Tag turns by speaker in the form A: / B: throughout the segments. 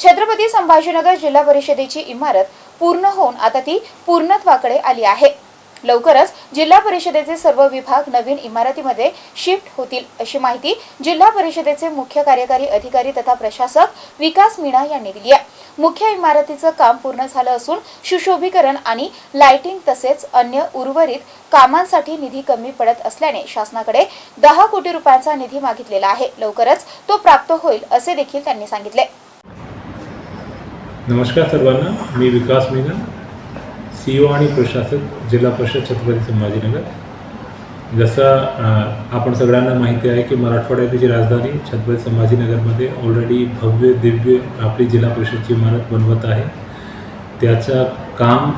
A: छत्रपती संभाजीनगर जिल्हा परिषदेची इमारत पूर्ण होऊन आता ती पूर्णत्वाकडे आली आहे. लवकरच जिल्हा परिषदेचे सर्व विभाग नवीन इमारतीमध्ये शिफ्ट होतील अशी माहिती जिल्हा परिषदेचे मुख्य कार्यकारी अधिकारी तथा प्रशासक विकास मीणा यांनी दिली आहे. मुख्य इमारतीचं काम पूर्ण झालं असून सुशोभीकरण आणि लाइटिंग तसेच अन्य उर्वरित कामांसाठी निधी कमी पडत असल्याने शासनाकडे दहा कोटी रुपयांचा निधी मागितलेला आहे. लवकरच तो प्राप्त होईल असे देखील त्यांनी सांगितले.
B: नमस्कार सर्वांना मी विकास मेघन सी ओ आणि प्रशासक जिल्हा परिषद छत्रपती संभाजीनगर. जसं आपण सगळ्यांना माहिती आहे की मराठवाड्याची राजधानी छत्रपती संभाजीनगरमध्ये ऑलरेडी भव्य दिव्य आपली जिल्हा परिषदची इमारत बनवत आहे. त्याचं काम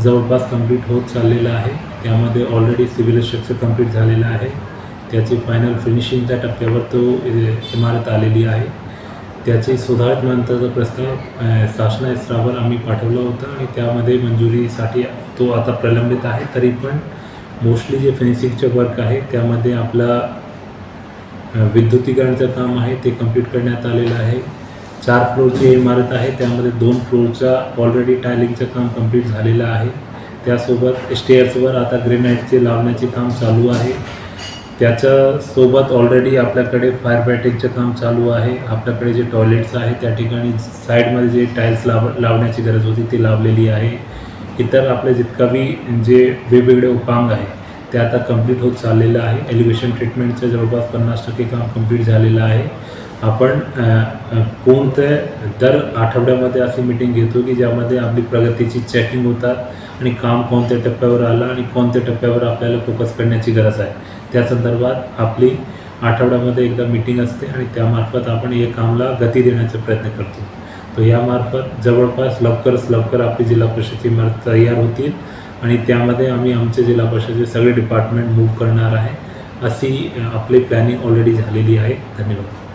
B: जवळपास कंप्लीट होत चाललेलं आहे. त्यामध्ये ऑलरेडी सिव्हिल स्ट्रक्चर कंप्लीट झालेलं आहे. त्याची फायनल फिनिशिंगच्या टप्प्यावर तो इमारत आलेली आहे. त्याची सुधारित नंतरचा प्रस्ताव शासना स्तरावर आम्ही पाठवला होता आणि त्यामध्ये मंजुरीसाठी तो आता प्रलंबित आहे. तरी पण मोस्टली जे फिनिशिंगचे वर्क आहे त्यामध्ये आपला विद्युतीकरणचं काम आहे ते कंप्लीट करण्यात आलेलं आहे. चार फ्लोरची इमारत आहे त्यामध्ये दोन फ्लोरचा ऑलरेडी टायलिंगचं काम कंप्लीट झालेलं आहे. त्यासोबत स्टेअर्सवर आता ग्रेनाईटचे लावण्याचे काम चालू आहे. त्याच्यासोबत ऑलरेडी आपल्याकडे फायर फायटिंगचं काम चालू आहे. आपल्याकडे जे टॉयलेट्स आहे त्या ठिकाणी साईडमध्ये जे टाईल्स लाव लावण्याची गरज होती ती लावलेली आहे. इतर आपले जितका बी जे वेगवेगळे उपांग आहे ते आता कंप्लीट होत चाललेलं आहे. एलिव्हेशन ट्रीटमेंटचं जवळपास पन्नास टक्के काम कंप्लीट झालेलं आहे. आपण कोणत्या दर आठवड्यामध्ये अशी मीटिंग घेतो की ज्यामध्ये आपली प्रगतीची चेकिंग होतात आणि काम कोणत्या टप्प्यावर आलं आणि कोणत्या टप्प्यावर आपल्याला फोकस करण्याची गरज आहे. त्या संदर्भात आपली आठवड्यामध्ये एकदा मीटिंग असते आणि त्यामार्फत आपण या कामला गती देण्याचा प्रयत्न करतो. तर यामार्फत जवळपास लवकरच लवकर आपली जिल्हा परिषदची इमारत तयार होतील आणि त्यामध्ये आम्ही आमचे जिल्हा परिषदेचे सगळे डिपार्टमेंट मूव्ह करणार आहे. अशी आपली प्लॅनिंग ऑलरेडी झालेली आहे. धन्यवाद.